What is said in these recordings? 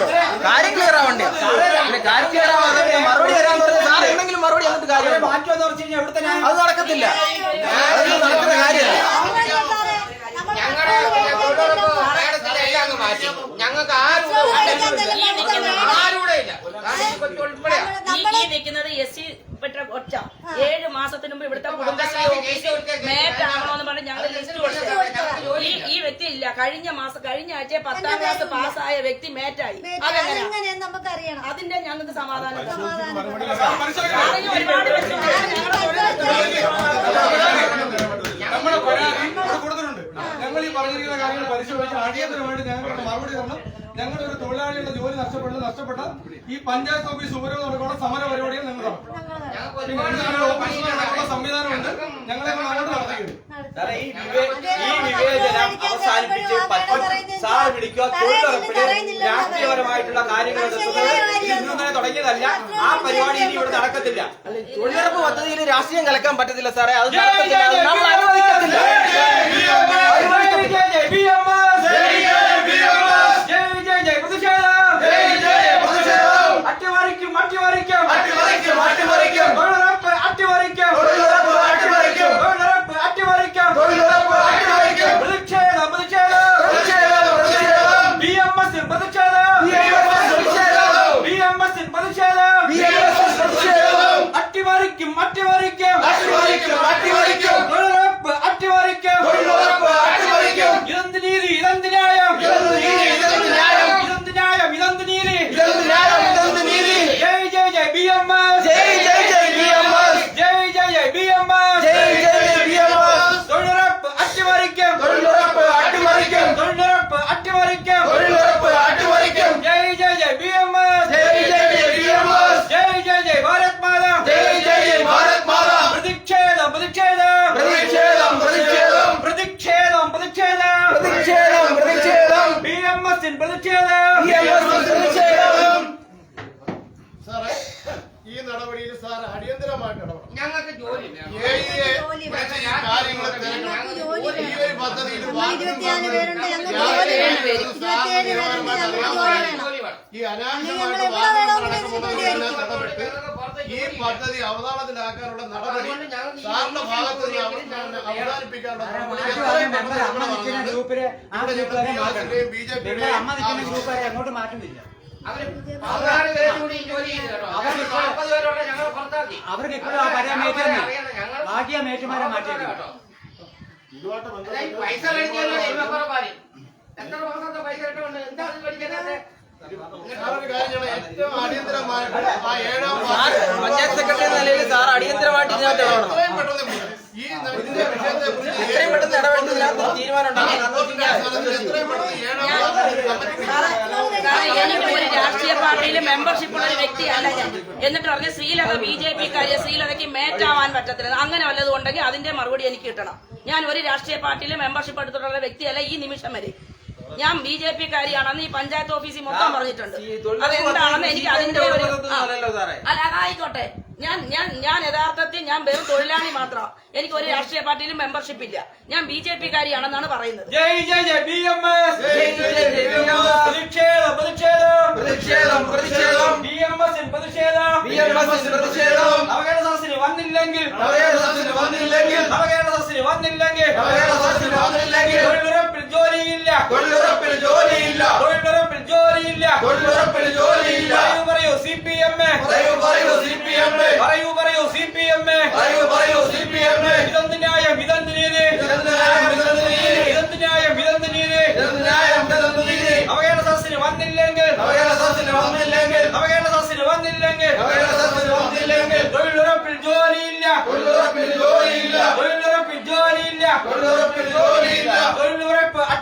ആവണ്ടല്ലോ കാര്യം ക്ലിയർ ആവണ്ടേ പിന്നെ കാര്യം ക്ലിയർ ആവാതെ പിന്നെ മറുപടി തരാന്ന് പറഞ്ഞാൽ സാർ എന്തെങ്കിലും മറുപടി എന്നിട്ട് കാര്യം? അത് നടക്കത്തില്ല. അതൊന്നും നടക്കുന്ന കാര്യമല്ല ഞങ്ങളുടെ മേഡത്തിന്റെ എല്ലാം അങ്ങ് മാറ്റി ഞങ്ങൾക്ക് ആരുടെ ഇല്ല. ഈ നിൽക്കുന്നത് എസ് സി പെട്ട ഒറ്റ. ഏഴ് മാസത്തിന് മുമ്പ് ഇവിടുത്തെ കുടുംബശ്രീ ഓഫീസിൽ മേറ്റാവണമെന്ന് പറഞ്ഞ് ഞങ്ങൾ ലിസ്റ്റ് കൊടുത്തു. ഈ ഈ വ്യക്തി ഇല്ല കഴിഞ്ഞ മാസം കഴിഞ്ഞ ആഴ്ച പത്താം ക്ലാസ് പാസ്സായ വ്യക്തി മേറ്റായി. അതെങ്ങനെയാ? അതെങ്ങനെയാന്ന് നമുക്ക് അറിയണം അതിന്റെ ഞങ്ങൾക്ക് സമാധാനം ഒരുപാട് നമ്മുടെ പരാതി ഇവിടെ കൊടുത്തിട്ടുണ്ട്. ഞങ്ങൾ ഈ പറഞ്ഞിരിക്കുന്ന കാര്യങ്ങൾ പരിശോധിച്ച് അടിയന്തരമായിട്ട് ഞങ്ങൾക്ക് മറുപടി തരണം. ഞങ്ങളുടെ ഒരു തൊഴിലാളിയുടെ ജോലി നഷ്ടപ്പെട്ടത് നഷ്ടപ്പെട്ട ഈ പഞ്ചായത്ത് ഓഫീസ് ഉപരോധം നടക്കുന്ന സമര പരിപാടികൾ ഞങ്ങൾ നടത്തും. സംവിധാനമുണ്ട് ഞങ്ങളെ അങ്ങോട്ട് നടത്തിയത് ഈ വിവേചനം അവസാനിപ്പിച്ച് പറ്റും സാർ വിളിക്കുക. തൊഴിലുറപ്പിന് രാഷ്ട്രീയപരമായിട്ടുള്ള കാര്യങ്ങൾ ഇന്നലെ തുടങ്ങിയതല്ല. ആ പരിപാടി ഇനി ഇവിടെ നടക്കത്തില്ല. തൊഴിലുറപ്പ് പദ്ധതിയിൽ രാഷ്ട്രീയം കലക്കാൻ പറ്റത്തില്ല സാറേ. അത് നടക്കത്തില്ല. അത് നമ്മൾ அட்டி வரைக்கும் வரைக்கும் എസ് പ്രതിഷേധം പ്രതിഷേധം സാറേ ഈ നടപടിയിൽ സാർ അടിയന്തരമായിട്ട് ഞങ്ങൾക്ക് ജോലി ഈ ഒരു പദ്ധതിയിൽ ഈ അനാവശ്യമായിട്ട് വാദങ്ങൾ നടക്കുമ്പോൾ ഈ പദ്ധതി അവതാളത്തിലാക്കാനുള്ള നടപടി സാറിന്റെ ഭാഗത്ത് നിന്ന് ബി ജെ പിയുടെ അങ്ങോട്ട് മാറ്റുന്നില്ല അവർക്ക് ഇപ്പോഴും ആ ബാക്കി ആ മേറ്റുമാരെ മാറ്റിയിരിക്കും പൈസ കഴിക്കാനുള്ള പൈസ കിട്ടുന്നുണ്ട്? എന്താ മേടിക്കാതെ പഞ്ചായത്ത് സെക്രട്ടറി എന്ന നിലയിൽ സാർ അടിയന്തരമായിട്ട് ഇതിനകത്ത് ഇടപെടണം. എത്രയും പെട്ടെന്ന് ഇടപെട്ട് ഇതിനകത്ത് തീരുമാനം രാഷ്ട്രീയ പാർട്ടിയിൽ മെമ്പർഷിപ്പ് ഉള്ള ഒരു വ്യക്തിയല്ല ഞാൻ. എന്നിട്ട് പറഞ്ഞ് ശ്രീലത ബി ജെ പി കാര്യം ശ്രീലതയ്ക്ക് മേറ്റാവാൻ പറ്റത്തില്ല. അങ്ങനെ വല്ലതും ഉണ്ടെങ്കിൽ അതിന്റെ മറുപടി എനിക്ക് കിട്ടണം. ഞാൻ ഒരു രാഷ്ട്രീയ പാർട്ടിയിൽ മെമ്പർഷിപ്പ് എടുത്തിട്ടുള്ള വ്യക്തിയല്ല ഈ നിമിഷം വരെ. ഞാൻ ബി ജെ പി കാരിയാണെന്ന് ഈ പഞ്ചായത്ത് ഓഫീസിൽ മൊത്തം പറഞ്ഞിട്ടുണ്ട്. അതെന്താണെന്ന് എനിക്ക് അതിന്റെ ഒരു അല്ല അതായിക്കോട്ടെ. ഞാൻ ഞാൻ ഞാൻ യഥാർത്ഥത്തിൽ ഞാൻ വെറും തൊഴിലാളി മാത്രമാണ് എനിക്ക് ഒരു രാഷ്ട്രീയ പാർട്ടിയിലും മെമ്പർഷിപ്പ് ഇല്ല ഞാൻ ബി ജെ പി കാരിയാണെന്നാണ് പറയുന്നത് വന്നില്ലെങ്കിൽ വന്നില്ലെങ്കിൽ വന്നില്ലെങ്കിൽ ജോലിയില്ല ജോലിയില്ല ജോലിയില്ല പറയൂ സി പി എം എ പറയൂ സി പി എം എ പറയൂ പറയൂ സി പി എം പറയൂ പറയൂ സി പി എം ഇതെന്ത് ന്യായം ഇതെന്ത് നീതി ഇതെന്ത് ന്യായം ഇതെന്ത് നീതി ഇതെന്ത് ന്യായം ഇതെന്ത് നീതി ഇതെന്ത് ന്യായം ഇതെന്ത് നീതി അവകേട സദസ്സിന് വന്നില്ലെങ്കിൽ. നവകേരള സദസ്സിന് വന്നില്ലെങ്കിൽ. അവകേട സദസ്സിന് വന്നില്ലെങ്കിൽ. നവകേരള സദസ്സിന് വന്നില്ലെങ്കിൽ. തൊഴിലുറപ്പിൽ ജോലിയില്ല. തൊഴിലുറപ്പിൽ ജോലിയില്ല. തൊഴിലുറപ്പിൽ ജോലിയില്ല. തൊഴിലുറപ്പിൽ ജോലിയില്ല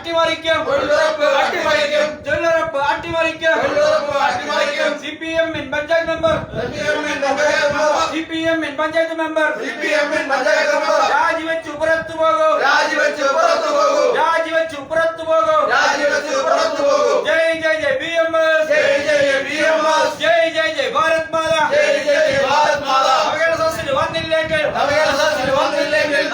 அட்டி மறிக்கும் அட்டி மறிக்கும் ஜொல்லரப்பு அட்டி மறிக்கும் அட்டி மறிக்கும் சிபிஎம் இன் பஞ்சாயத்து மெம்பர். சிபிஎம் இன் பஞ்சாயத்து மெம்பர். சிபிஎம் இன் பஞ்சாயத்து மெம்பர். ராஜி வச்சு புறத்து போகும் ராஜி வச்சு புறத்து போகும் ராஜி வச்சு புறத்து போகும் ராஜி வச்சு புறத்து போகும் ஜெய் ஜெய் ஜெய் பிஎம்எஸ் ஜெய் ஜெய் ஜெய் பிஎம்எஸ் ஜெய் ஜெய் ஜெய் பாரத் மாதா. ஜெய் ஜெய் ஜெய் பாரத் மாதா. വന്നില്ലെങ്കിൽ സദസ്സിന് വന്നില്ലെങ്കിൽ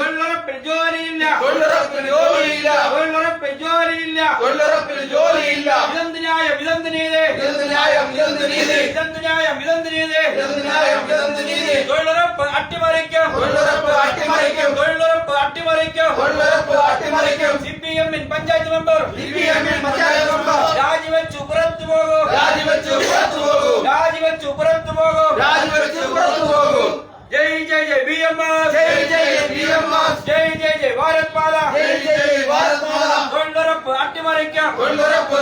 തൊഴിലുറപ്പിൽ ജോലിയില്ല. തൊഴിലുറപ്പിൽ ജോലിയില്ല. തൊഴിലുറപ്പിൽ ജോലിയില്ല. തൊഴിലുറപ്പിന് ജോലിയില്ല. ഇതെന്ത് ന്യായം? ഇതെന്ത് നീതി? ഇതെന്ത് ന്യായം? ഇതെന്ത് നീതി? ഇതെന്ത് ന്യായം? ഇതെന്ത് നീതി? ഇതെന്ത് ന്യായം? ഇതെന്ത് നീതി തൊഴിലുറപ്പ് അട്ടിമറിക്കും തൊഴിലുറപ്പ് അട്ടിമറിക്കും തൊഴിലുറപ്പ് അട്ടിമറിക്കും സി പി എമ്മിൻ പഞ്ചായത്ത് മെമ്പർ സിപിഎമ്മിൽ പഞ്ചായത്ത് മെമ്പർ രാജിവെച്ചു പുറത്തു പോകും രാജിവെച്ച് പുറത്തു പോകൂ രാജിവെച്ചു പുറത്തു പോകും രാജിവെച്ച് പുറത്തു പോകൂ ജയ് ജയ് ജയ് ബി എം എസ് ജയ് ജയ് ബി എം എസ് ജയ് ജയ് ജയ് ഭാരത് മാത ജയ് ജയ് ഭാരത് മാത തൊഴിലുറപ്പ് അട്ടിമറിക്കും തൊഴിലുറപ്പ്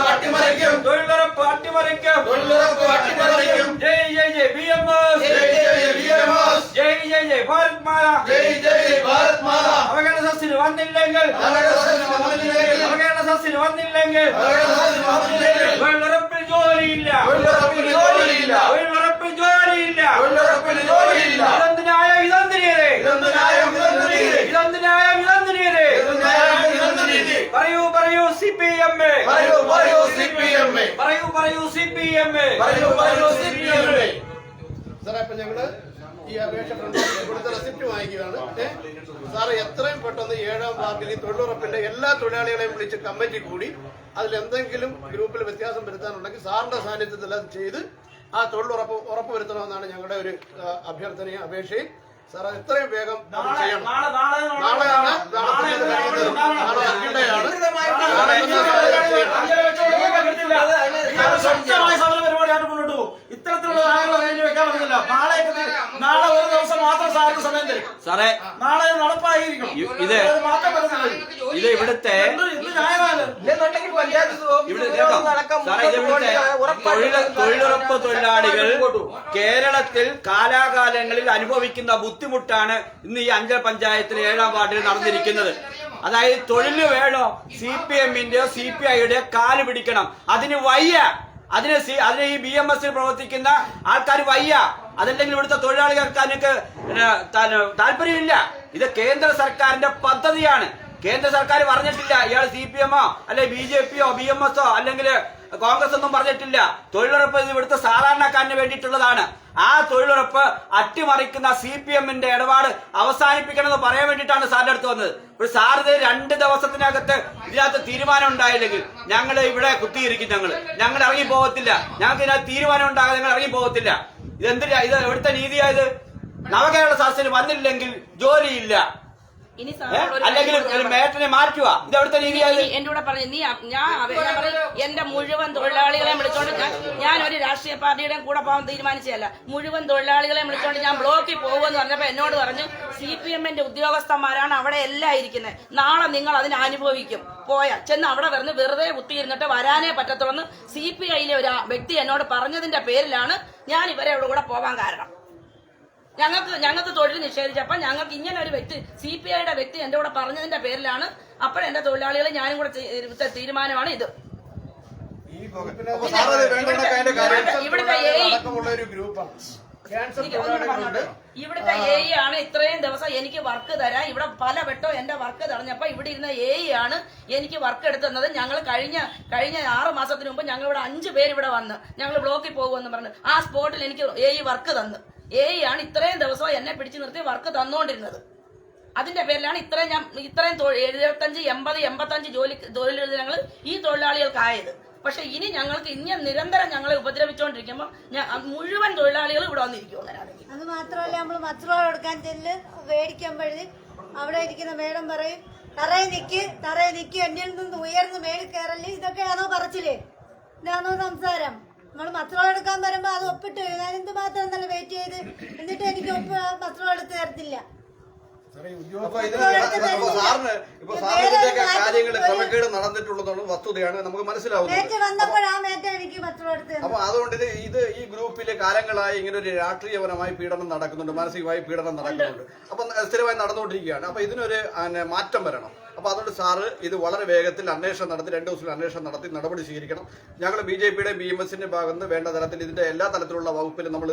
അട്ടിമറിക്കും തൊഴിലുറപ്പ് അട്ടിമറിക്കും തൊഴിലുറപ്പ് അട്ടിമറിക്കും ജയ് ജയ് ജയ് ബി എം എസ് ജയ് ജയ് ബി എം എസ് ജയ് ജയ് ജയ് ഭാരത് മാത ജയ് ജയ് ഭാരത് മാത അവഗണന സസ്യന് വന്നില്ലെങ്കിൽ അവകാശത്തിന് വന്നില്ലെങ്കിൽ അവഗണന സസ്യന് വന്നില്ലെങ്കിൽ അവകാശത്തിന് വന്നില്ലെങ്കിൽ തൊഴിലുറപ്പിൽ ജോലിയില്ല തൊഴിലുറപ്പിന് ജോലിയില്ല തൊഴിലുറപ്പിൽ ജോലിയില്ല തൊഴിലുറപ്പിന് ജോലിയില്ല പറയൂ പറയൂ സി പി എം പറയൂ പറയൂ സി പി എം എ സാറേ അപ്പൊ ഞങ്ങൾ ഈ അപേക്ഷ കൊടുത്ത ഇവിടുത്തെ റെസിപ്റ്റ് വാങ്ങിക്കുകയാണ്. സാർ സാറ് എത്രയും പെട്ടെന്ന് ഏഴാം വാർഡിൽ ഈ തൊഴിലുറപ്പിന്റെ എല്ലാ തൊഴിലാളികളെയും വിളിച്ച് കമ്മിറ്റി കൂടി അതിൽ എന്തെങ്കിലും ഗ്രൂപ്പിൽ വ്യത്യാസം വരുത്താനുണ്ടെങ്കിൽ സാറിന്റെ സാന്നിധ്യത്തിൽ അത് ചെയ്ത് ആ തൊഴിലുറപ്പ് ഉറപ്പ് വരുത്തണമെന്നാണ് ഞങ്ങളുടെ ഒരു അഭ്യർത്ഥനയും അപേക്ഷയും. സാർ അത് എത്രയും വേഗം ചെയ്യണം. നാളെ നാളെ നാളെയാണ് നാളെ നാളെ ഡേ ആണ് നാളെ നാളെ ശക്തമായ സമര പരിപാടിയായിട്ട് മുന്നോട്ട് പോകും. ഇത്തരത്തിലുള്ള കാര്യങ്ങൾ കഴിഞ്ഞ് വെക്കാൻ പറ്റുന്നില്ല നാളെ നാളെ ഒരു ദിവസം മാത്രം സാറിന് സമയം തരും. സാറേ നാളെ നടപ്പായിരിക്കും നടപ്പായിരിക്കണം. ഇത് ഇത് ഇവിടുത്തെ തൊഴിലുറപ്പ് തൊഴിലാളികൾ കേരളത്തിൽ കാലാകാലങ്ങളിൽ അനുഭവിക്കുന്ന ബുദ്ധിമുട്ടാണ് ഇന്ന് ഈ അഞ്ചൽ പഞ്ചായത്തിലെ ഏഴാം വാർഡിൽ നടന്നിരിക്കുന്നത്. അതായത് തൊഴിൽ വേണോ? സി പി എമ്മിന്റെയോ സി പി ഐയുടെയോ കാൽ പിടിക്കണം. അതിന് വയ്യ. അതിന് സി- അതിന് ഈ ബി എം എസിൽ പ്രവർത്തിക്കുന്ന ആൾക്കാർ വയ്യ. അതല്ലെങ്കിൽ ഇവിടുത്തെ തൊഴിലാളികൾക്ക് അതിനൊക്കെ താല്പര്യമില്ല. ഇത് കേന്ദ്ര സർക്കാരിന്റെ പദ്ധതിയാണ്. കേന്ദ്ര സർക്കാർ പറഞ്ഞിട്ടില്ല. ഇയാൾ സി പി എമ്മോ അല്ലെ ബി ജെ പിയോ ബി എം എസോ അല്ലെങ്കിൽ കോൺഗ്രസ് ഒന്നും പറഞ്ഞിട്ടില്ല. തൊഴിലുറപ്പ് ഇവിടുത്തെ സാധാരണക്കാരന് വേണ്ടിയിട്ടുള്ളതാണ്. ആ തൊഴിലുറപ്പ് അട്ടിമറിക്കുന്ന സി പി എമ്മിന്റെ ഇടപാട് അവസാനിപ്പിക്കണമെന്ന് പറയാൻ വേണ്ടിയിട്ടാണ് സാറിന്റെ അടുത്ത് വന്നത്. ഒരു സാർ ഇത് രണ്ട് ദിവസത്തിനകത്ത് ഇതിനകത്ത് തീരുമാനം ഉണ്ടായില്ലെങ്കിൽ ഞങ്ങൾ ഇവിടെ കുത്തിയിരിക്കും ഞങ്ങൾ ഞങ്ങൾ ഇറങ്ങി പോകത്തില്ല. ഞങ്ങൾക്ക് ഇതിനകത്ത് തീരുമാനം ഉണ്ടാകാതെ ഞങ്ങൾ ഇറങ്ങി പോകത്തില്ല. ഇതെന്തിനാ? ഇത് എവിടുത്തെ നീതിയായത് നവകേരള സദസ്സിന് വന്നില്ലെങ്കിൽ ജോലിയില്ല. ഇനി അല്ലെങ്കിൽ ഒരു മേറ്റിനെ മാറ്റുക ഇത് എവിടുത്തെ നീതിയായത് എന്റെ കൂടെ പറഞ്ഞു നീ ഞാൻ എന്റെ മുഴുവൻ തൊഴിലാളികളെ വിളിച്ചോണ്ട് ഞാൻ ഒരു രാഷ്ട്രീയ പാർട്ടിയുടെ കൂടെ പോകാൻ തീരുമാനിച്ചതല്ല. മുഴുവൻ തൊഴിലാളികളെ വിളിച്ചോണ്ട് ഞാൻ ബ്ലോക്കിൽ പോകുമെന്ന് പറഞ്ഞപ്പോ എന്നോട് പറഞ്ഞു സി പി എമ്മിന്റെ ഉദ്യോഗസ്ഥന്മാരാണ് അവിടെ എല്ലാം ഇരിക്കുന്നത് നാളെ നിങ്ങൾ അതിന് അനുഭവിക്കും. പോയാൽ ചെന്ന് അവിടെ വരുന്ന വെറുതെ കുത്തിയിരുന്നിട്ട് വരാനേ പറ്റത്തുള്ളൂ സി പി ഐയിലെ ഒരു വ്യക്തി എന്നോട് പറഞ്ഞതിന്റെ പേരിലാണ് ഞാൻ ഇവരെ കൂടെ പോവാൻ കാരണം. ഞങ്ങൾക്ക് ഞങ്ങൾക്ക് തൊഴിൽ നിഷേധിച്ചപ്പോൾ ഞങ്ങൾക്ക് ഇങ്ങനെ ഒരു വ്യക്തി സി പി ഐയുടെ വ്യക്തി എന്റെ കൂടെ പറഞ്ഞതിന്റെ പേരിലാണ് അപ്പോഴെന്റെ തൊഴിലാളികളെ ഞാനും കൂടെ തീരുമാനമാണ് ഇത്. ഇവിടുത്തെ. ഇവിടുത്തെ എ ആണ് ഇത്രയും ദിവസം എനിക്ക് വർക്ക് തരാൻ. ഇവിടെ പല വെട്ടോ എന്റെ വർക്ക് തടഞ്ഞപ്പോ ഇവിടെ ഇരുന്ന എ ആണ് എനിക്ക് വർക്ക് എടുത്തുന്നത് ഞങ്ങൾ കഴിഞ്ഞ കഴിഞ്ഞ ആറ് മാസത്തിന് മുമ്പ് ഞങ്ങൾ ഇവിടെ അഞ്ചു പേര് ഇവിടെ വന്ന് ഞങ്ങൾ ബ്ലോക്കിൽ പോകുമെന്ന് പറഞ്ഞു ആ സ്പോട്ടിൽ എനിക്ക് എ വർക്ക് തന്നു. എ ആണ് ഇത്രയും ദിവസം എന്നെ പിടിച്ചു നിർത്തി വർക്ക് തന്നുകൊണ്ടിരുന്നത് അതിന്റെ പേരിലാണ് ഇത്രയും ഞാൻ ഇത്രയും എഴുപത്തഞ്ച് എൺപത് എൺപത്തഞ്ച് ജോലി തൊഴിൽ ദിനങ്ങൾ ഈ തൊഴിലാളികൾക്കായത്. പക്ഷെ ഇനി ഞങ്ങൾക്ക് ഇനി നിരന്തരം ഞങ്ങളെ ഉപദ്രവിച്ചുകൊണ്ടിരിക്കുമ്പോൾ ഞാൻ മുഴുവൻ തൊഴിലാളികൾ ഇവിടെ വന്നിരിക്കും അങ്ങനെയാണെങ്കിൽ. അത് മാത്രമല്ല നമ്മൾ മച്ചുറോൾ എടുക്കാൻ ചെല്ല് മേടിക്കുമ്പോഴ് അവിടെ ഇരിക്കുന്ന മേഡം പറയും തറയിൽ നിക്ക് തറയിൽ നിക്ക് എന്നിൽ നിന്ന് ഉയർന്ന് മേളിൽ ഇതൊക്കെ ഇതൊക്കെയാണോ പറച്ചില്ലേ ഇതാണോ സംസാരം? നമ്മൾ മച്ചുറോൾ എടുക്കാൻ പറയുമ്പോ അത് ഒപ്പിട്ട്. ഞാൻ എന്ത് മാത്രം തന്നെ വെയിറ്റ് ചെയ്ത് എന്നിട്ട് എനിക്ക് ഒപ്പ് മച്ചുറോൾ എടുത്ത് തരത്തില്ല. നടന്നിട്ടുള്ളതാണ് വസ്തുതയാണ് നമുക്ക് മനസ്സിലാവുന്നത്. അപ്പൊ അതുകൊണ്ട് ഇത് ഇത് ഈ ഗ്രൂപ്പിലെ കാലങ്ങളായി ഇങ്ങനെ ഒരു രാഷ്ട്രീയപരമായി പീഡനം നടക്കുന്നുണ്ട് മാനസികമായി പീഡനം നടക്കുന്നുണ്ട്. അപ്പൊ സ്ഥിരമായി നടന്നുകൊണ്ടിരിക്കുകയാണ്. അപ്പൊ ഇതിനൊരു മാറ്റം വരണം. അപ്പൊ അതുകൊണ്ട് സാറ് ഇത് വളരെ വേഗത്തിൽ അന്വേഷണം നടത്തി രണ്ട് ദിവസത്തിൽ അന്വേഷണം നടത്തി നടപടി സ്വീകരിക്കണം. ഞങ്ങൾ ബി ജെ പിയുടെ ബി എം എസിന്റെ ഭാഗത്ത് വേണ്ട തരത്തിൽ ഇതിന്റെ എല്ലാ തരത്തിലുള്ള വകുപ്പിലും നമ്മൾ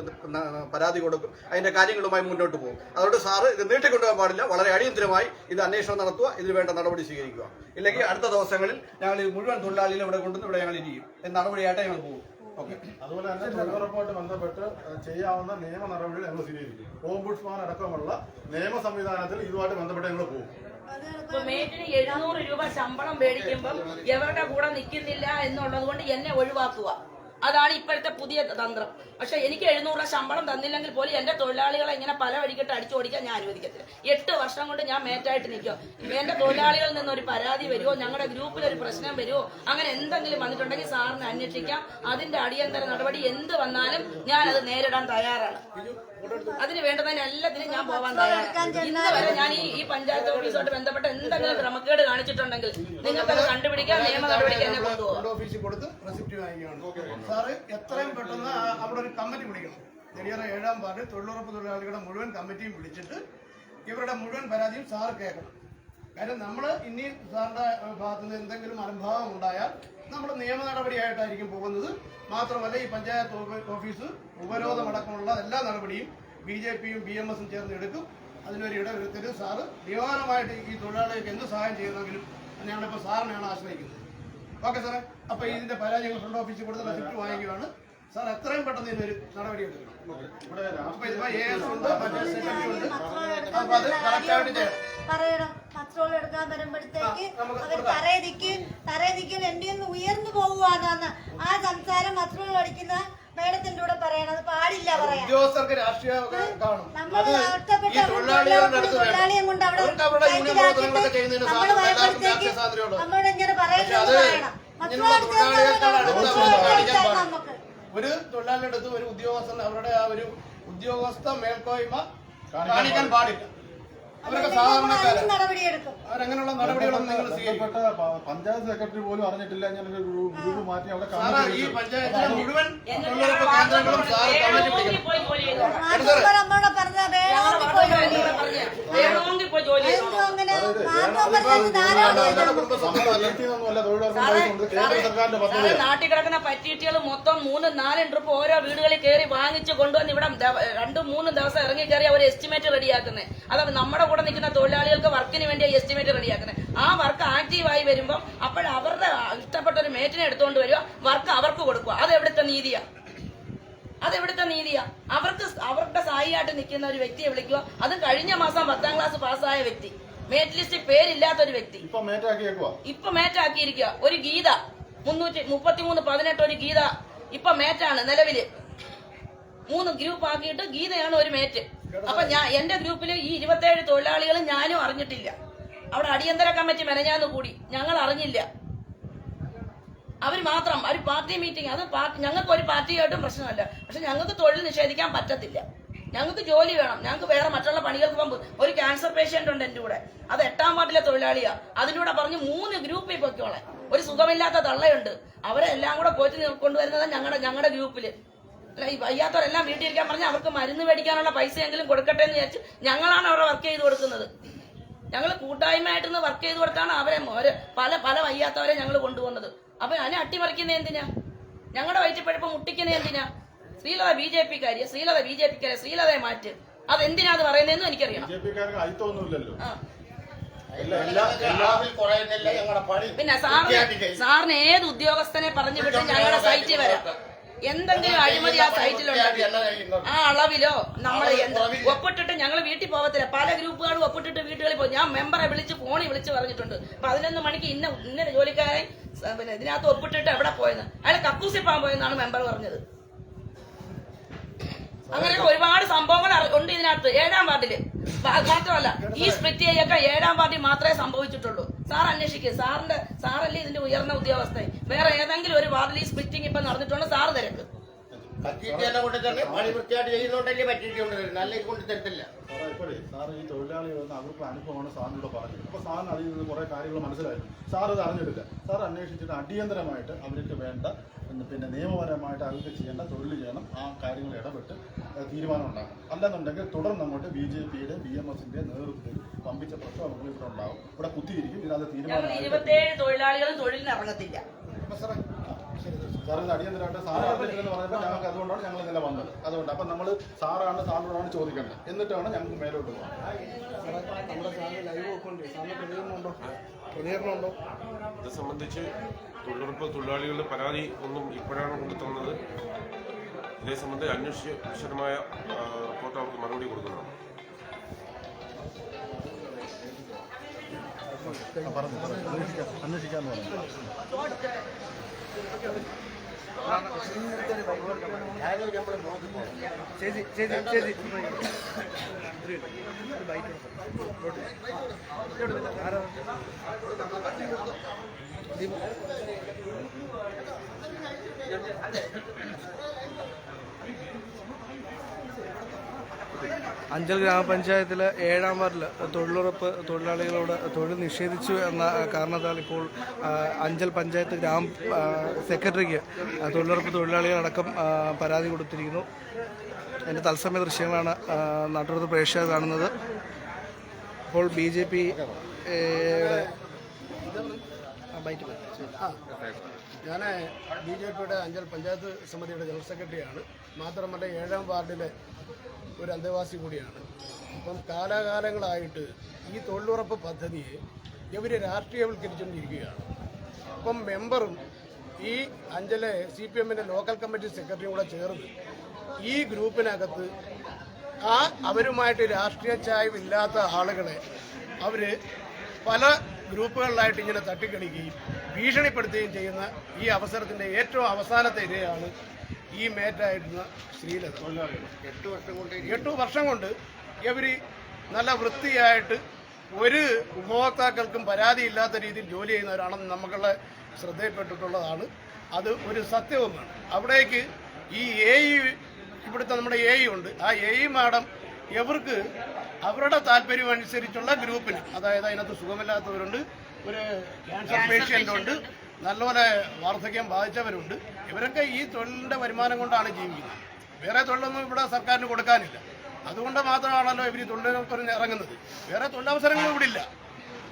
പരാതി കൊടുക്കും. അതിന്റെ കാര്യങ്ങളുമായി മുന്നോട്ട് പോകും. അതുകൊണ്ട് സാറ് ഇത് നീട്ടിക്കൊണ്ടുപോകാൻ പാടില്ല. വളരെ അടിയന്തരമായി ഇത് അന്വേഷണം നടത്തുക. ഇതിന് വേണ്ട നടപടി സ്വീകരിക്കുക. ഇല്ലെങ്കിൽ അടുത്ത ദിവസങ്ങളിൽ ഞങ്ങൾ മുഴുവൻ തൊഴിലാളികളെ ഇവിടെ കൊണ്ടുവന്ന് ഇവിടെ ഞങ്ങൾ ഇരിക്കും. നടപടിയായിട്ട് ഞങ്ങൾ പോകും. അതുപോലെ തന്നെ തൊഴിലുറപ്പുമായിട്ട് ബന്ധപ്പെട്ട് ചെയ്യാവുന്ന നിയമ നടപടികൾ ഞങ്ങൾ സ്വീകരിക്കും. ഓംബുഡ്സ്മാൻ അടക്കമുള്ള നിയമ സംവിധാനത്തിൽ ഇതുമായിട്ട് ബന്ധപ്പെട്ട് ഞങ്ങൾ പോകും. മേറ്റിന് എഴുന്നൂറ് രൂപ ശമ്പളം മേടിക്കുമ്പം എവരുടെ കൂടെ നിൽക്കുന്നില്ല എന്നുള്ളത് കൊണ്ട് എന്നെ ഒഴിവാക്കുക. അതാണ് ഇപ്പോഴത്തെ പുതിയ തന്ത്രം. പക്ഷെ എനിക്ക് എഴുന്നൂറ് ശമ്പളം തന്നില്ലെങ്കിൽ പോലും എന്റെ തൊഴിലാളികളെ ഇങ്ങനെ പല വഴിക്കിട്ട് അടിച്ചു ഓടിക്കാൻ ഞാൻ അനുവദിക്കത്തില്ല. എട്ട് വർഷം കൊണ്ട് ഞാൻ മേറ്റായിട്ട് നിൽക്കും എന്റെ തൊഴിലാളികളിൽ നിന്ന് ഒരു പരാതി വരുമോ ഞങ്ങളുടെ ഗ്രൂപ്പിൽ ഒരു പ്രശ്നം വരുമോ അങ്ങനെ എന്തെങ്കിലും വന്നിട്ടുണ്ടെങ്കിൽ സാറിന് അന്വേഷിക്കാം. അതിന്റെ അടിയന്തര നടപടി എന്ത് വന്നാലും ഞാൻ അത് നേരിടാൻ തയ്യാറാണ്. അതിന് വേണ്ടതിന് എല്ലാത്തിനും ഞാൻ പോവാൻ തയ്യാറാണ്. ഇന്ന് വരെ ഞാൻ ഈ ഈ പഞ്ചായത്ത് ഓഫീസുമായിട്ട് ബന്ധപ്പെട്ട് എന്തെങ്കിലും ക്രമക്കേട് കാണിച്ചിട്ടുണ്ടെങ്കിൽ നിങ്ങൾക്കത് കണ്ടുപിടിക്കാൻ നിയമ നടപടിക്ക് എന്നെ കൊണ്ടുപോകാം ഫ്രണ്ട് ഓഫീസിൽ കൊടുത്ത് റെസിപ്റ്റ് എത്രയും പെട്ടെന്ന് അവിടെ ഒരു കമ്മിറ്റി വിളിക്കണം നെടിയറ ഏഴാം വാർഡ് തൊഴിലുറപ്പ് തൊഴിലാളികളുടെ മുഴുവൻ കമ്മിറ്റിയും വിളിച്ചിട്ട് ഇവരുടെ മുഴുവൻ പരാതിയും സാർ കേൾക്കണം. കാര്യം നമ്മൾ ഇനി സാറിന്റെ ഭാഗത്തുനിന്ന് എന്തെങ്കിലും അനുഭാവം ഉണ്ടായാൽ നമ്മൾ നിയമ നടപടിയായിട്ടായിരിക്കും പോകുന്നത്. മാത്രമല്ല ഈ പഞ്ചായത്ത് ഓഫ- ഓഫീസ് ഉപരോധമടക്കമുള്ള എല്ലാ നടപടിയും ബി ജെ പിയും ബി എം എസും ചേർന്ന് എടുക്കും അതിനൊരു ഇടവരുത്തരുത് സാറ് നിയമപരമായിട്ട് ഈ തൊഴിലാളികൾക്ക് എന്ത് സഹായം ചെയ്യുന്നെങ്കിലും ഞങ്ങളിപ്പോൾ സാറിനെയാണ് ആശ്രയിക്കുന്നത്. ഓക്കെ സാറേ. അപ്പോൾ ഇതിന്റെ പരാതി ഞങ്ങൾ ഫ്രണ്ട് ഓഫീസിൽ കൊടുത്ത് റെസിപ്റ്റ് വാങ്ങിക്കുകയാണ്. സാർ എത്രയും പെട്ടെന്ന് ഇതിനൊരു നടപടി എടുക്കണം. അപ്പോൾ ഇതിപ്പോൾ ഇതിപ്പോ എ എസ് ഉണ്ട് പഞ്ചായത്ത് സെക്രട്ടറി ഉണ്ട്. മറ്റുള്ളവരുടെ അപ്പൊ അത് കറക്റ്റായിട്ട് ചെയ്യണം പത്രോൾ എടുക്കാൻ വരുമ്പോഴത്തേക്ക് അവർ തറയെ നിൽക്കും തറയെ നിൽക്കും എന്റെ ഒന്ന് ഉയർന്നു പോവുകയാണെന്ന് ആ സംസാരം പത്രോൾ അടിക്കുന്ന മേഡത്തിന്റെ കൂടെ പറയണം. അത് പാടില്ല പറയാം ഉദ്യോഗസ്ഥർക്ക് രാഷ്ട്രീയ കാണും. നമ്മൾ തൊഴിലാളിയെ കൊണ്ട് അവിടെ നമ്മൾ വരുമ്പോഴത്തേക്ക് രാഷ്ട്രീയ ഇങ്ങനെ പറയുന്നത് പറയണം ഒരു തൊഴിലാളിയുടെ അടുത്ത് ഒരു ഉദ്യോഗസ്ഥൻ അവരുടെ ആ ഒരു ഉദ്യോഗസ്ഥ മേൽക്കോയ്മ കാണിക്കാൻ പാടില്ല. അവരൊക്കെ സാധാരണക്കാരാണ് നടപടിയെടുക്കും. അവരങ്ങനെയുള്ള നടപടികളൊന്നും നിങ്ങൾ സ്വീകരിക്കപ്പെട്ട പഞ്ചായത്ത് സെക്രട്ടറി പോലും അറിഞ്ഞിട്ടില്ല ഞാൻ ഒരു ഗ്രൂ- ഗ്രൂപ്പ് മാറ്റി അവിടെ സാറ് ഈ പഞ്ചായത്തിലെ മുഴുവൻ തൊഴിലുറപ്പ് കേന്ദ്രങ്ങളും സാറ് കമ്മിറ്റി പിടിക്കണം. പോയി ജോലി പറഞ്ഞ വേണമെങ്കിൽ പോയി അങ്ങനെ പറഞ്ഞത് ധാരാളം തൊഴിലുറപ്പ് ഉണ്ടായിട്ടുണ്ട് കേന്ദ്ര സർക്കാരിന്റെ സാറേ, നാട്ടിൽ കിടക്കുന്ന പറ്റീറ്റുകൾ മൊത്തം മൂന്ന് നാലും ട്രിപ്പ് ഓരോ വീടുകളിൽ കയറി വാങ്ങിച്ച് കൊണ്ടുവന്ന് ഇവിടെ ദ- രണ്ടും മൂന്നും ദിവസം ഇറങ്ങി കയറി അവർ എസ്റ്റിമേറ്റ് റെഡിയാക്കുന്നത് അത് നമ്മുടെ കൂടെ നിൽക്കുന്ന തൊഴിലാളികൾക്ക് വർക്കിന് വേണ്ടി എസ്റ്റിമേറ്റ് റെഡിയാക്കുന്നത് ആ വർക്ക് ആക്റ്റീവായി വരുമ്പോൾ അപ്പോൾ അവരുടെ ഇഷ്ടപ്പെട്ട ഒരു മേറ്റിനെ എടുത്തുകൊണ്ട് വരിക വർക്ക് അവർക്ക് കൊടുക്കുക. അത് എവിടുത്തെ നീതിയാ? അത് എവിടുത്തെ നീതിയാ? അവർക്ക് അവരുടെ സായിയായിട്ട് നിൽക്കുന്ന ഒരു വ്യക്തിയെ വിളിക്കുക. അത് കഴിഞ്ഞ മാസം പത്താം ക്ലാസ് പാസ്സായ വ്യക്തി. മേറ്റ് ലിസ്റ്റിൽ പേരില്ലാത്ത ഒരു വ്യക്തി. ഇപ്പൊ മേറ്റാക്കിയിരിക്കുക ഒരു ഗീത. മുന്നൂറ്റി മുപ്പത്തിമൂന്ന് പതിനെട്ട് ഒരു ഗീത. ഇപ്പൊ മേറ്റാണ് നിലവിൽ. മൂന്ന് ഗ്രൂപ്പ് ആക്കിയിട്ട് ഗീതയാണ് ഒരു മേറ്റ് അപ്പൊ ഞാൻ എന്റെ ഗ്രൂപ്പിൽ ഈ ഇരുപത്തേഴ് തൊഴിലാളികളും ഞാനും അറിഞ്ഞിട്ടില്ല. അവിടെ അടിയന്തര കമ്മിറ്റി മെനഞ്ഞാന്ന് കൂടി. ഞങ്ങൾ അറിഞ്ഞില്ല. അവർ മാത്രം ഒരു പാർട്ടി മീറ്റിംഗ്. അത് ഞങ്ങൾക്ക് ഒരു പാർട്ടിയായിട്ടും പ്രശ്നമല്ല. പക്ഷെ ഞങ്ങൾക്ക് തൊഴിൽ നിഷേധിക്കാൻ പറ്റത്തില്ല. ഞങ്ങൾക്ക് ജോലി വേണം. ഞങ്ങൾക്ക് വേറെ മറ്റുള്ള പണികൾക്ക് പോകുമ്പോൾ ഒരു ക്യാൻസർ പേഷ്യന്റ് ഉണ്ട് എന്റെ കൂടെ. അത് എട്ടാം വാർഡിലെ തൊഴിലാളിയാ. അതിനൂടെ പറഞ്ഞ് മൂന്ന് ഗ്രൂപ്പിൽ പൊയ്ക്കോളെ ഒരു സുഖമില്ലാത്ത തള്ളയുണ്ട്. അവരെ എല്ലാം കൂടെ പോയിട്ട് കൊണ്ടുവരുന്നത് ഞങ്ങളുടെ ഞങ്ങളുടെ ഗ്രൂപ്പിൽ. വയ്യാത്തവരെല്ലാം വീട്ടിൽ ഇരിക്കാൻ പറഞ്ഞാൽ അവർക്ക് മരുന്ന് മേടിക്കാനുള്ള പൈസയെങ്കിലും കൊടുക്കട്ടെ എന്ന് വിചാരിച്ച് ഞങ്ങളാണ് അവരെ വർക്ക് ചെയ്ത് കൊടുക്കുന്നത്. ഞങ്ങൾ കൂട്ടായ്മയായിട്ടൊന്ന് വർക്ക് ചെയ്ത് കൊടുത്താണ് അവരെ പല പല വയ്യാത്തവരെ ഞങ്ങൾ കൊണ്ടുപോകുന്നത് അപ്പൊ അതിനെ അട്ടിമറിക്കുന്ന എന്തിനാ? ഞങ്ങളുടെ വയറ്റിപ്പഴപ്പം മുട്ടിക്കുന്ന എന്തിനാ? ശ്രീലത ബി ജെ പിക്കാരി ശ്രീലത ബി ജെ പിക്കാരി ശ്രീലതയെ മാറ്റ്. അതെന്തിനാ അത് പറയുന്നതെന്നും എനിക്കറിയണം. ഞങ്ങളുടെ പിന്നെ സാറിന് സാറിന് ഏത് ഉദ്യോഗസ്ഥനെ പറഞ്ഞു വിട്ട് ഞങ്ങളുടെ സൈറ്റിൽ വരാം? എന്തെങ്കിലും അഴിമതി ആ സൈറ്റിലുണ്ടെങ്കിൽ ആ അളവിലോ? നമ്മൾ ഒപ്പിട്ടിട്ട് ഞങ്ങൾ വീട്ടിൽ പോകത്തില്ല പല ഗ്രൂപ്പുകളും ഒപ്പിട്ടിട്ട് വീട്ടുകളിൽ പോകും ഞാൻ മെമ്പറെ വിളിച്ച് ഫോണിൽ വിളിച്ച് പറഞ്ഞിട്ടുണ്ട്. പതിനൊന്ന് മണിക്ക് ഇന്ന ഇന്ന ജോലിക്കാരൻ പിന്നെ ഇതിനകത്ത് ഒപ്പിട്ടിട്ട് എവിടെ പോയെന്ന്? അയാൾ കക്കൂസി പോകാൻ പോയെന്നാണ് മെമ്പർ പറഞ്ഞത്. അങ്ങനെ ഒരുപാട് സംഭവങ്ങൾ ഉണ്ട് ഇതിനകത്ത്. ഏഴാം വാർഡിൽ. മാത്രമല്ല ഈ സ്പ്ലിറ്റ് ചെയ്യൊക്കെ ഏഴാം വാർഡിൽ മാത്രമേ സംഭവിച്ചിട്ടുള്ളൂ. സാർ അന്വേഷിക്കുക സാറിന്റെ സാറല്ലേ ഇതിന്റെ ഉയർന്ന ഉദ്യോഗസ്ഥൻ? വേറെ ഏതെങ്കിലും ഒരു വാർഡിൽ ഈ സ്പ്ലിറ്റിംഗ് ഇപ്പൊ നടന്നിട്ടുണ്ട്? സാർ തിരക്ക്. സാറേ ഈ തൊഴിലാളി അവർക്ക് അനുഭവമാണ് സാറിനോട് പറഞ്ഞത്. അപ്പൊ സാറിന് അതിൽ നിന്ന് കുറെ കാര്യങ്ങൾ മനസ്സിലായിരുന്നു സാർ ഇത് അറിഞ്ഞെടുക്കുക. സാർ അന്വേഷിച്ചിട്ട് അടിയന്തരമായിട്ട് അവർക്ക് വേണ്ട പിന്നെ- പിന്നെ നിയമപരമായിട്ട് അവർക്ക് ചെയ്യേണ്ട തൊഴിൽ ചെയ്യണം. ആ കാര്യങ്ങൾ ഇടപെട്ട് തീരുമാനം ഉണ്ടാക്കണം. അല്ലെന്നുണ്ടെങ്കിൽ തുടർന്ന് അങ്ങോട്ട് ബി ജെ പിയുടെ ബി എം എസിന്റെ നേതൃത്വത്തിൽ പമ്പിച്ച പ്രക്ഷോഭങ്ങൾ ഇവിടെ ഉണ്ടാവും. ഇവിടെ കുത്തിയിരിക്കും. ഇതിനകത്ത് അത് തീരുമാനം സാറിന് അടിയന്തരമായിട്ട് സാറ് അറിഞ്ഞിട്ടില്ലെന്ന് പറയുമ്പോൾ ഞങ്ങൾക്ക് അതുകൊണ്ടാണ് ഞങ്ങൾ ഇന്നലെ വന്നത്. അതുകൊണ്ട് അപ്പം നമ്മൾ സാറാണ് സാറിനോടാണ് ചോദിക്കേണ്ടത്. എന്നിട്ടാണ് ഞങ്ങൾക്ക് മേലോട്ട് പോകാം പ്രതികരണമുണ്ടോ? ഇത് സംബന്ധിച്ച് തൊഴിലുറപ്പ് തൊഴിലാളികളുടെ പരാതി ഒന്നും ഇപ്പോഴാണ് കൊണ്ടുതന്നത് ഇതേ സംബന്ധിച്ച് അന്വേഷിച്ച് വിശദമായ റിപ്പോർട്ട് അവർക്ക് മറുപടി കൊടുക്കുന്നതാണ്. പറഞ്ഞു. പറഞ്ഞു അന്വേഷിക്കാം അന്വേഷിക്കാന്ന് പറഞ്ഞു അഞ്ചൽ ഗ്രാമപഞ്ചായത്തിലെ ഏഴാം വാർഡിൽ തൊഴിലുറപ്പ് തൊഴിലാളികളോട് തൊഴിൽ നിഷേധിച്ചു എന്ന കാരണത്താൽ ഇപ്പോൾ അഞ്ചൽ പഞ്ചായത്ത് ഗ്രാമ സെക്രട്ടറിക്ക് തൊഴിലുറപ്പ് തൊഴിലാളികളടക്കം പരാതി കൊടുത്തിരിക്കുന്നു. അതിന്റെ തത്സമയ ദൃശ്യങ്ങളാണ് നാട്ടുകാർ പ്രേക്ഷകർ കാണുന്നത്. ഇപ്പോൾ ബി ജെ പി ഞാൻ ബി ജെ പിയുടെ അഞ്ചൽ പഞ്ചായത്ത് സമിതിയുടെ ജനറൽ സെക്രട്ടറിയാണ്. മാത്രമല്ല ഏഴാം വാർഡിലെ ഒരു അന്തേവാസി കൂടിയാണ്. അപ്പം കാലാകാലങ്ങളായിട്ട് ഈ തൊഴിലുറപ്പ് പദ്ധതിയെ ഇവർ രാഷ്ട്രീയവൽക്കരിച്ചുകൊണ്ടിരിക്കുകയാണ്. അപ്പം മെമ്പറും ഈ അഞ്ചലെ സി പി എമ്മിന്റെ ലോക്കൽ കമ്മിറ്റി സെക്രട്ടറിയും കൂടെ ചേർന്ന് ഈ ഗ്രൂപ്പിനകത്ത് ആ അവരുമായിട്ട് രാഷ്ട്രീയ ചായവില്ലാത്ത ആളുകളെ അവർ പല ഗ്രൂപ്പുകളിലായിട്ട് ഇങ്ങനെ തട്ടിക്കളിക്കുകയും ഭീഷണിപ്പെടുത്തുകയും ചെയ്യുന്ന ഈ അവസരത്തിന്റെ ഏറ്റവും അവസാനത്തെ ഇരയാണ് ഈ മേറ്റായിരുന്ന ശ്രീലത. എട്ട് വർഷം കൊണ്ട് എട്ട് വർഷം കൊണ്ട് ഇവർ നല്ല വൃത്തിയായിട്ട് ഒരു ഉപഭോക്താക്കൾക്കും പരാതിയില്ലാത്ത രീതിയിൽ ജോലി ചെയ്യുന്നവരാണെന്ന് നമുക്കുള്ള ശ്രദ്ധയിൽപ്പെട്ടിട്ടുള്ളതാണ്. അത് ഒരു സത്യവുമാണ്. അവിടേക്ക് ഈ എ ഇവിടുത്തെ നമ്മുടെ എ ഉണ്ട്. ആ എ മാഡം എവർക്ക് അവരുടെ താല്പര്യം അനുസരിച്ചുള്ള ഗ്രൂപ്പിന് അതായത് അതിനകത്ത് സുഖമില്ലാത്തവരുണ്ട് ഒരു ക്യാൻസർ പേഷ്യന്റ് ഉണ്ട്. നല്ലപോലെ വാർദ്ധക്യം ബാധിച്ചവരുണ്ട്. ഇവരൊക്കെ ഈ തൊഴിലിന്റെ വരുമാനം കൊണ്ടാണ് ജീവിക്കുന്നത്. വേറെ തൊഴിലൊന്നും ഇവിടെ സർക്കാരിന് കൊടുക്കാനില്ല. അതുകൊണ്ട് മാത്രമാണല്ലോ ഇവർ തൊഴിലുറപ്പിന് ഇറങ്ങുന്നത്. വേറെ തൊഴിലവസരങ്ങൾ ഇവിടെ ഇല്ല.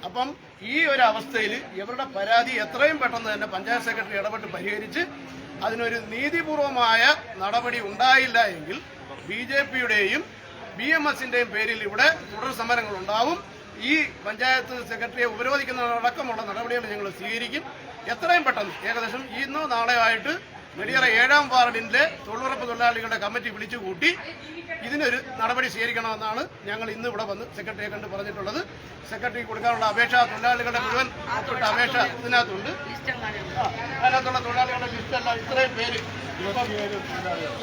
അപ്പം ഈ ഒരു അവസ്ഥയിൽ ഇവരുടെ പരാതി എത്രയും പെട്ടെന്ന് തന്നെ പഞ്ചായത്ത് സെക്രട്ടറി ഇടപെട്ട് പരിഹരിച്ച് അതിനൊരു നീതിപൂർവമായ നടപടി ഉണ്ടായില്ല എങ്കിൽ ബി ജെ പിയുടെയും ബി എം പേരിൽ ഇവിടെ തുടർ സമരങ്ങൾ ഉണ്ടാവും ഈ പഞ്ചായത്ത് സെക്രട്ടറിയെ ഉപരോധിക്കുന്നതടക്കമുള്ള നടപടികൾ ഞങ്ങൾ സ്വീകരിക്കും. എത്രയും പെട്ടെന്ന് ഏകദേശം ഇന്നോ നാളെയോ ആയിട്ട് മെഡിയറ ഏഴാം വാർഡിന്റെ തൊഴിലുറപ്പ് തൊഴിലാളികളുടെ കമ്മിറ്റി വിളിച്ചു കൂട്ടി ഇതിനൊരു നടപടി സ്വീകരിക്കണമെന്നാണ് ഞങ്ങൾ ഇന്ന് ഇവിടെ വന്ന് സെക്രട്ടറിയെ കണ്ട് പറഞ്ഞിട്ടുള്ളത്. സെക്രട്ടറി കൊടുക്കാനുള്ള അപേക്ഷ തൊഴിലാളികളുടെ മുഴുവൻ അപേക്ഷ ഇതിനകത്തുണ്ട്. അതിനകത്തുള്ള തൊഴിലാളികളുടെ ലിസ്റ്റല്ല ഇത്രയും പേര്.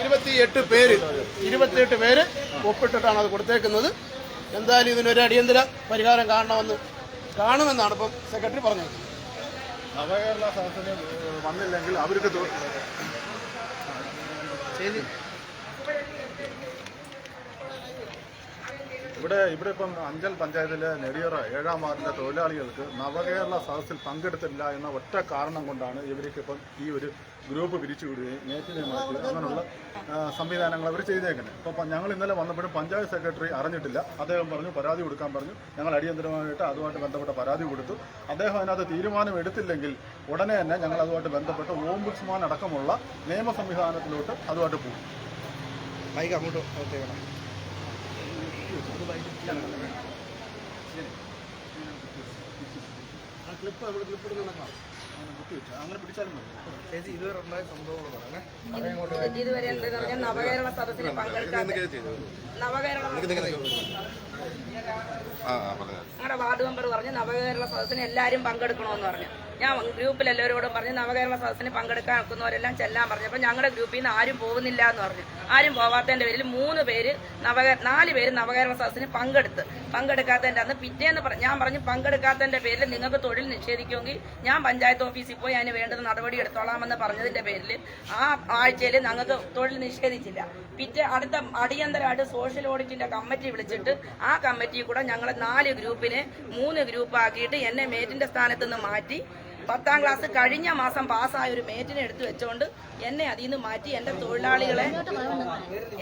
ഇരുപത്തിയെട്ട് പേര് ഇരുപത്തിയെട്ട് പേര് ഒപ്പിട്ടിട്ടാണ് അത് കൊടുത്തേക്കുന്നത്. എന്തായാലും ഇതിനൊരു അടിയന്തര പരിഹാരം കാണണമെന്ന് കാണുമെന്നാണ് ഇപ്പം സെക്രട്ടറി പറഞ്ഞത്. നവകേരള സദസ്സിന് വന്നില്ലെങ്കിൽ അവർക്ക് തൊ- ഇവിടെ ഇവിടെ ഇപ്പം അഞ്ചൽ പഞ്ചായത്തിലെ നെടിയറ ഏഴാം വാർഡിലെ തൊഴിലാളികൾക്ക് നവകേരള സദസ്സിൽ പങ്കെടുത്തില്ല എന്ന ഒറ്റ കാരണം കൊണ്ടാണ് ഇവർക്ക് ഇപ്പം ഈ ഒരു ഗ്രൂപ്പ് പിരിച്ചുവിടുകയും നേറ്റിനെ മാറ്റി അങ്ങനെയുള്ള സംവിധാനങ്ങൾ അവർ ചെയ്തേക്കുന്നത്. ഇപ്പം ഞങ്ങൾ ഇന്നലെ വന്നപ്പോഴും പഞ്ചായത്ത് സെക്രട്ടറി അറിഞ്ഞിട്ടില്ല. അദ്ദേഹം പറഞ്ഞു പരാതി കൊടുക്കാൻ പറഞ്ഞു. ഞങ്ങൾ അടിയന്തരമായിട്ട് അതുമായിട്ട് ബന്ധപ്പെട്ട പരാതി കൊടുത്തു. അദ്ദേഹം അതിനകത്ത് തീരുമാനം എടുത്തില്ലെങ്കിൽ ഉടനെ തന്നെ ഞങ്ങൾ അതുമായിട്ട് ബന്ധപ്പെട്ട് ഓംബുഡ്സ്മാൻ അടക്കമുള്ള നിയമ സംവിധാനത്തിലോട്ട് അതുമായിട്ട് പോകും. ബൈക്ക് അങ്ങോട്ട് ഇതുവരെ പറഞ്ഞാൽ നവകേരള സദസ്സിന് പങ്കെടുക്കാൻ നവകേരള ഞങ്ങളുടെ വാർഡ് മെമ്പർ പറഞ്ഞു നവകേരള സദസ്സിന് എല്ലാവരും പങ്കെടുക്കണമെന്ന് പറഞ്ഞു. ഞാൻ ഗ്രൂപ്പിൽ എല്ലാവരോടും പറഞ്ഞു നവകേരള സദസ്സിന് പങ്കെടുക്കാൻ നിൽക്കുന്നവരെല്ലാം ചെല്ലാൻ പറഞ്ഞു. അപ്പോൾ ഞങ്ങളുടെ ഗ്രൂപ്പിൽ നിന്ന് ആരും പോകുന്നില്ല എന്ന് പറഞ്ഞു. ആരും പോവാത്തതിന്റെ പേരിൽ മൂന്ന് പേര് നവകേ നാല് പേര് നവകേരള സദസ്സിന് പങ്കെടുത്ത്. പങ്കെടുക്കാത്തതിന്റെ അന്ന് പിറ്റേന്ന് പറ- ഞാൻ പറഞ്ഞു പങ്കെടുക്കാത്തതിന്റെ പേരിൽ നിങ്ങൾക്ക് തൊഴിൽ നിഷേധിക്കുമെങ്കിൽ ഞാൻ പഞ്ചായത്ത് ഓഫീസിൽ പോയി അതിന് വേണ്ടുന്ന നടപടി എടുത്തോളാമെന്ന് പറഞ്ഞതിന്റെ പേരിൽ ആ ആഴ്ചയിൽ ഞങ്ങൾക്ക് തൊഴിൽ നിഷേധിച്ചില്ല. പിറ്റേ അടുത്ത അടിയന്തരമായിട്ട് സോഷ്യൽ ഓഡിറ്റിന്റെ കമ്മിറ്റി വിളിച്ചിട്ട് ആ കമ്മിറ്റി കൂടെ ഞങ്ങൾ നാല് ഗ്രൂപ്പിനെ മൂന്ന് ഗ്രൂപ്പാക്കിയിട്ട് എന്നെ മേറ്റിന്റെ സ്ഥാനത്ത് നിന്ന് മാറ്റി പത്താം ക്ലാസ് കഴിഞ്ഞ മാസം പാസ്സായ ഒരു മേറ്റിനെ എടുത്തു വെച്ചുകൊണ്ട് എന്നെ അതിൽ നിന്ന് മാറ്റി എന്റെ തൊഴിലാളികളെ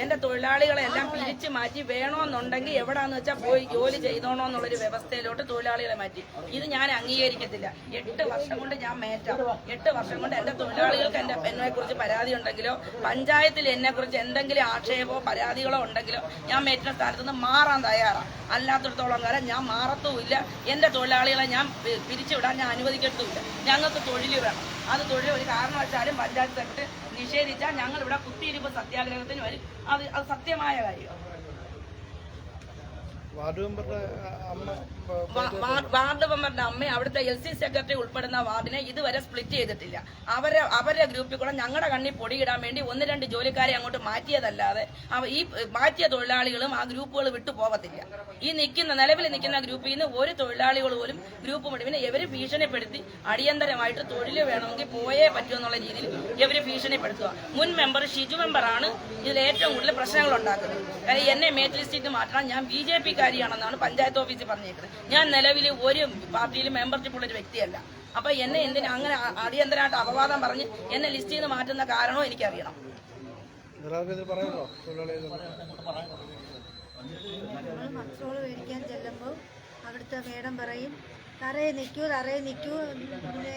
എന്റെ തൊഴിലാളികളെ എല്ലാം പിരിച്ചു മാറ്റി വേണമെന്നുണ്ടെങ്കിൽ എവിടാന്ന് വെച്ചാൽ പോയി ജോലി ചെയ്തോണോ എന്നുള്ളൊരു വ്യവസ്ഥയിലോട്ട് തൊഴിലാളികളെ മാറ്റി. ഇത് ഞാൻ അംഗീകരിക്കത്തില്ല. എട്ട് വർഷം കൊണ്ട് ഞാൻ മേറ്റാം. എട്ട് വർഷം കൊണ്ട് എന്റെ തൊഴിലാളികൾക്ക് എന്റെ എന്നെ കുറിച്ച് പരാതി ഉണ്ടെങ്കിലോ പഞ്ചായത്തിൽ എന്നെ കുറിച്ച് എന്തെങ്കിലും ആക്ഷേപമോ പരാതികളോ ഉണ്ടെങ്കിലോ ഞാൻ മേറ്റിന സ്ഥാനത്ത് നിന്ന് മാറാൻ തയ്യാറാണ് അല്ലാത്തടത്തോളം കാലം ഞാൻ മാറത്തുമില്ല. എന്റെ തൊഴിലാളികളെ ഞാൻ പിരിച്ചുവിടാൻ ഞാൻ അനുവദിക്കത്തുമില്ല. ഞങ്ങൾക്ക് തൊഴിൽ വേണം. അത് തൊഴിൽ ഒരു കാരണവശാലും പഞ്ചായത്ത് സെക്രട്ടറി നിഷേധിച്ചാൽ ഞങ്ങൾ ഇവിടെ കുത്തിയിരിപ്പ് സത്യാഗ്രഹത്തിന് വരും. അത് അത് സത്യമായ കാര്യമാണ് വാർഡ് മെമ്പറുടെ വാർഡ് മെമ്പറിന്റെ അമ്മ അവിടുത്തെ എൽ സി സെക്രട്ടറി ഉൾപ്പെടുന്ന വാർഡിനെ ഇതുവരെ സ്പ്ലിറ്റ് ചെയ്തിട്ടില്ല. അവരെ അവരുടെ ഗ്രൂപ്പിൽ കൂടെ ഞങ്ങളുടെ കണ്ണിൽ പൊടിയിടാൻ വേണ്ടി ഒന്ന് രണ്ട് ജോലിക്കാരെ അങ്ങോട്ട് മാറ്റിയതല്ലാതെ ഈ മാറ്റിയ തൊഴിലാളികളും ആ ഗ്രൂപ്പുകൾ വിട്ടു പോകത്തില്ല ഈ നിൽക്കുന്ന നിലവിൽ നിൽക്കുന്ന ഗ്രൂപ്പിൽ നിന്ന് ഒരു തൊഴിലാളികൾ പോലും ഗ്രൂപ്പ് മുഴുവൻ ഇവർ ഭീഷണിപ്പെടുത്തി അടിയന്തരമായിട്ട് തൊഴിൽ വേണമെങ്കിൽ പോയേ പറ്റുമെന്നുള്ള രീതിയിൽ ഇവർ ഭീഷണിപ്പെടുത്തുക മുൻ മെമ്പർ ഷിജു മെമ്പറാണ് ഇതിൽ ഏറ്റവും കൂടുതൽ പ്രശ്നങ്ങൾ ഉണ്ടാക്കുന്നത്. കാര്യം എന്നെ മേറ്റ് ലിസ്റ്റിൽ മാറ്റണം. ഞാൻ ബി ജെ പി കാരിയാണെന്നാണ് പഞ്ചായത്ത് ഓഫീസിൽ പറഞ്ഞേക്കുന്നത്. ഞാൻ നിലവിൽ ഒരു പാർട്ടിയിൽ മെമ്പർഷിപ്പ് ഉള്ള ഒരു വ്യക്തിയല്ല. അപ്പൊ എന്നെ എന്തിനാ അങ്ങനെ അടിയന്തരമായിട്ട് അപവാദം പറഞ്ഞ് എന്നെ ലിസ്റ്റിൽ നിന്ന് മാറ്റുന്ന കാരണവും എനിക്കറിയണം. നമ്മൾ മേടിക്കാൻ ചെല്ലുമ്പോൾ അവിടുത്തെ മേഡം പറയും തറയെ നിൽക്കൂ തറയെ നിൽക്കൂ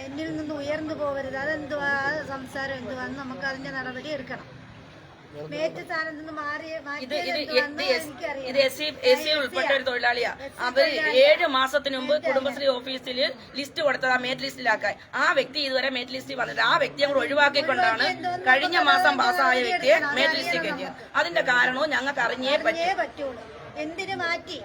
എന്നിൽ നിന്ന് ഉയർന്നു പോകരുത് അതെന്തുവാ? ആ സംസാരം എന്തുവാന്ന് നമുക്ക് അതിന്റെ നടപടി എടുക്കണം മേറ്റ് സ്ഥാനത്ത് നിന്ന് മാറി ഇത് ഇത് എസ്- ഇത് എസ് സി എസ് സി ഉൾപ്പെട്ട ഒരു തൊഴിലാളിയാ. അവർ. ഏഴ് മാസത്തിന് മുമ്പ് കുടുംബശ്രീ ഓഫീസിൽ ലിസ്റ്റ് കൊടുത്തത് ആ മേറ്റ് ലിസ്റ്റിലാക്കാൻ. ആ വ്യക്തി ഇതുവരെ മേറ്റ് ലിസ്റ്റിൽ വന്നിട്ട് ആ വ്യക്തിയെ കൂടെ ഒഴിവാക്കിക്കൊണ്ടാണ് കഴിഞ്ഞ മാസം പാസ്സായ വ്യക്തിയെ മേറ്റ് ലിസ്റ്റിൽ കയറ്റിയത് അതിന്റെ കാരണവും ഞങ്ങൾക്ക് അറിഞ്ഞേ പറ്റും. പറ്റുള്ളൂ. എന്തിനു മാറ്റി?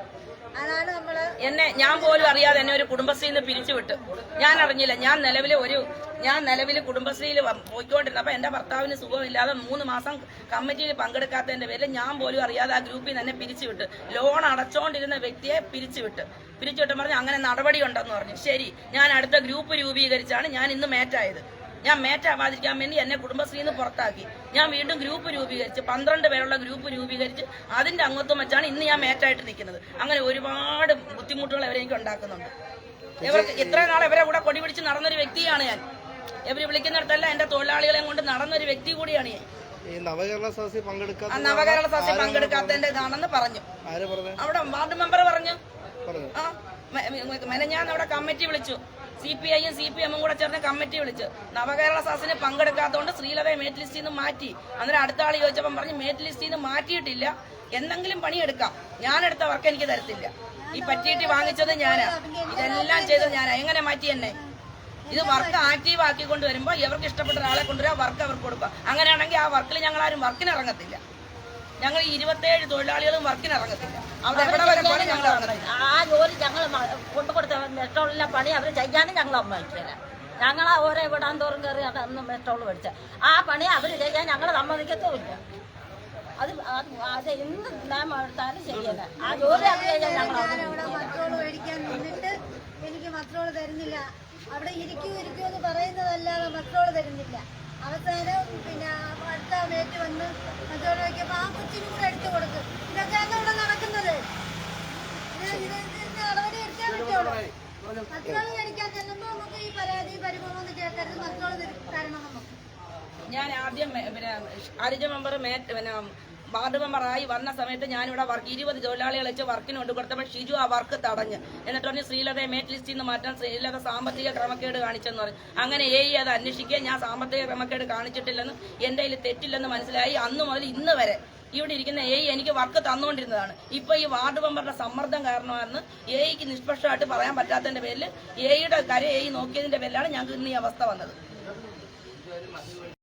എന്നെ ഞാൻ പോലും അറിയാതെ എന്നെ ഒരു കുടുംബശ്രീയിൽ നിന്ന് പിരിച്ചുവിട്ടു. ഞാൻ അറിഞ്ഞില്ല. ഞാൻ നിലവിൽ ഒരു ഞാൻ നിലവിൽ കുടുംബശ്രീയിൽ പോയിക്കൊണ്ടിരുന്നു. അപ്പം എന്റെ ഭർത്താവിന് സുഖമില്ലാതെ മൂന്ന് മാസം കമ്മിറ്റിയിൽ പങ്കെടുക്കാത്തതിന്റെ പേരിൽ ഞാൻ പോലും അറിയാതെ ആ ഗ്രൂപ്പിൽ എന്നെ പിരിച്ചുവിട്ട്. ലോൺ അടച്ചുകൊണ്ടിരുന്ന വ്യക്തിയെ പിരിച്ചുവിട്ട്. പിരിച്ചുവിട്ട് പറഞ്ഞു അങ്ങനെ നടപടി ഉണ്ടെന്ന് പറഞ്ഞു. ശരി. ഞാൻ അടുത്ത ഗ്രൂപ്പ് രൂപീകരിച്ചാണ് ഞാൻ ഇന്ന് മേറ്റായത് ഞാൻ മേറ്റാവാതിരിക്കാൻ വേണ്ടി എന്നെ കുടുംബശ്രീയിൽ നിന്ന് പുറത്താക്കി. ഞാൻ വീണ്ടും ഗ്രൂപ്പ് രൂപീകരിച്ച് പന്ത്രണ്ട് പേരുള്ള ഗ്രൂപ്പ് രൂപീകരിച്ച് അതിന്റെ അംഗത്വം വെച്ചാണ് ഇന്ന് ഞാൻ മേറ്റായിട്ട് നിൽക്കുന്നത്. അങ്ങനെ ഒരുപാട് ബുദ്ധിമുട്ടുകൾ അവരെനിക്ക് ഉണ്ടാക്കുന്നുണ്ട്. ഇവർക്ക് ഇത്ര നാൾ ഇവരെ കൂടെ കൊടി പിടിച്ച് നടന്നൊരു വ്യക്തിയാണ് ഞാൻ. ഇവർ വിളിക്കുന്നിടത്തല്ല എന്റെ തൊഴിലാളികളെ കൊണ്ട് നടന്നൊരു വ്യക്തി കൂടിയാണ് ഞാൻ. നവകേരള സദസ്സിൽ പങ്കെടുക്കാത്ത നവകേരള സസ്യം പങ്കെടുക്കാത്തതിന്റെ ഇതാണെന്ന് പറഞ്ഞു. അവിടെ വാർഡ് മെമ്പർ പറഞ്ഞു. പറഞ്ഞു. ആ മെനഞ്ഞാന്ന് അവിടെ കമ്മിറ്റി വിളിച്ചു. സി പി ഐയും സി പി എമ്മും കൂടെ ചേർന്ന് കമ്മിറ്റി വിളിച്ച്. നവകേരള സാസിനെ പങ്കെടുക്കാത്തതുകൊണ്ട് ശ്രീലതയെ മേറ്റ് ലിസ്റ്റിൽ നിന്ന് മാറ്റി. അന്നേരം അടുത്ത ആൾ ചോദിച്ചപ്പം പറഞ്ഞ് മേറ്റ് ലിസ്റ്റിൽ നിന്ന് മാറ്റിയിട്ടില്ല. എന്തെങ്കിലും പണിയെടുക്കാം. ഞാനെടുത്ത വർക്ക് എനിക്ക് തരത്തില്ല. ഈ പറ്റിയിട്ട് വാങ്ങിച്ചത് ഞാനാ. ഇതെല്ലാം ചെയ്തത് ഞാനാ. എങ്ങനെ മാറ്റി എന്നെ? ഇത് വർക്ക് ആക്റ്റീവ് ആക്കി കൊണ്ടുവരുമ്പോൾ ഇവർക്ക് ഇഷ്ടപ്പെട്ട ഒരാളെ കൊണ്ടുവരാം വർക്ക് അവർക്ക് കൊടുക്കുക. അങ്ങനെയാണെങ്കിൽ ആ വർക്കിൽ ഞങ്ങൾ ആരും വർക്കിന് ഇറങ്ങത്തില്ല. ഞങ്ങൾ ഇരുപത്തേഴ് തൊഴിലാളികളും വർക്കിന് ഇറങ്ങത്തില്ല. ആ ജോലി ഞങ്ങൾ കൊണ്ടു കൊടുത്ത മെട്രോളിലെ പണി അവർ ചെയ്യാനും ഞങ്ങൾ സമ്മതിക്കില്ല. ഞങ്ങൾ ഓരോ വിടാൻ തോറും കയറി അന്ന് മെട്രോൾ മേടിച്ച. ആ പണി അവർ ചെയ്യാൻ ഞങ്ങൾ സമ്മതിക്കത്തുമില്ല. അത് അത് അത് എന്ത് നാം എടുത്താലും ശരിയല്ല. ആ ജോലി അവർ ചെയ്യാൻ ഞങ്ങൾ മേടിക്കാൻ നിന്നിട്ട് എനിക്ക് മക്രോൾ തരുന്നില്ല. അവിടെ ഇരിക്കൂ ഇരിക്കൂ എന്ന് പറയുന്നതല്ലാതെ മക്രോൾ തരുന്നില്ല. അവസാനം പിന്നെ അടുത്ത മേറ്റ് വന്ന് വയ്ക്കുമ്പോൾ ആ കൊച്ചിനും കൂടെ എടുത്തു കൊടുക്കും. ഇതൊക്കെ ഞാൻ ആദ്യം പിന്നെ ഹരിജ മെമ്പർ പിന്നെ വാർഡ് മെമ്പറായി വന്ന സമയത്ത് ഞാനിവിടെ വർക്ക് ഇരുപത് തൊഴിലാളികളെ വെച്ച് വർക്കിന് കൊണ്ടു കൊടുത്തപ്പോൾ ഷിജു ആ വർക്ക് തടഞ്ഞ്. എന്നിട്ട് പറഞ്ഞ് ശ്രീലതയെ മേറ്റ് ലിസ്റ്റിൽ നിന്ന് മാറ്റാൻ ശ്രീലത സാമ്പത്തിക ക്രമക്കേട് കാണിച്ചെന്ന് പറഞ്ഞു. അങ്ങനെ എ അത് അന്വേഷിക്കുക ഞാൻ സാമ്പത്തിക ക്രമക്കേട് കാണിച്ചിട്ടില്ലെന്ന് എന്റെ തെറ്റില്ലെന്ന് മനസ്സിലായി. അന്ന് മുതൽ ഇന്ന് വരെ ഇവിടെ ഇരിക്കുന്ന എ എനിക്ക് വർക്ക് തന്നുകൊണ്ടിരുന്നതാണ്. ഇപ്പൊ ഈ വാർഡ് മെമ്പറുടെ സമ്മർദ്ദം കാരണമാണെന്ന് എയ്ക്ക് നിഷ്പക്ഷമായിട്ട് പറയാൻ പറ്റാത്തതിന്റെ പേരിൽ എയുടെ കര എ നോക്കിയതിന്റെ പേരിലാണ് ഞങ്ങൾക്ക് ഇന്ന് ഈ അവസ്ഥ വന്നത്.